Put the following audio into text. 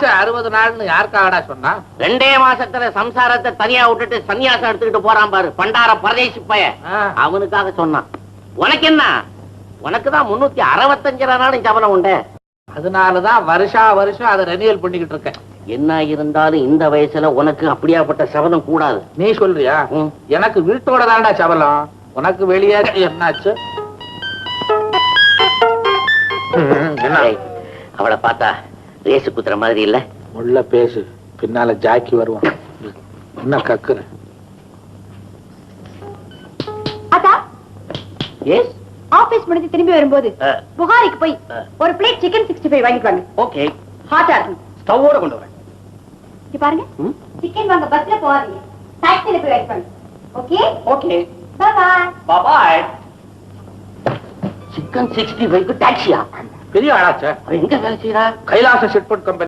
மாசம் அறுபது நாள்னு யாருக்காகடா சொன்னா? ரெண்டே மாசத்துல சம்சாரத்தை தனியா விட்டுட்டு சன்னியாசம் எடுத்துக்கிட்டு போறான் பாரு பண்டார பரதேசி பைய. அவனுக்காக சொன்னான். உனக்கு என்ன உனக்கு தான் முன்னூத்தி அறுபத்தஞ்சு நாளும் சபலம் உண்டு. அதனாலதான் வருஷா வருஷம் அதை ரெனியல் பண்ணிக்கிட்டு இருக்கேன். என்ன இருந்தாலும் இந்த வயசுல உனக்கு அப்படியாப்பட்ட சபலம் கூடாது. நீ சொல்றியா. எனக்கு வீட்டோட தான்டா சபலம். உனக்கு வெளியே என்னாச்சு? அவளை பார்த்தா ரேசு குத்துற மாதிரி இல்ல. உள்ள பேசு. பின்னால ஜாக்கி வருவான். என்ன கக்குற? அத்தா எஸ் ஆபீஸ் முடிஞ்சு திரும்பி வரும்போது புகாரிக்கு போய். ஒரு பிளேட் சிக்கன் சிக்ஸ்டி ஃபைவ் வாங்கிட்டு வாங்க. ஓகே ஹாட்டா இருக்கணும் ஸ்டவோட கொண்டு வரேன். இங்க பாருங்க? சிக்கன் வாங்க பஸ்ல போகாதீங்க. டாக்ஸில போய் வாங்கிட்டு வாங்க okay okay bye bye bye chicken sixty five டாக்ஸியா பெரிய ஆளாச்சே எங்க வேலை செய்யறா கைலாச சிட்புட் கம்பெனி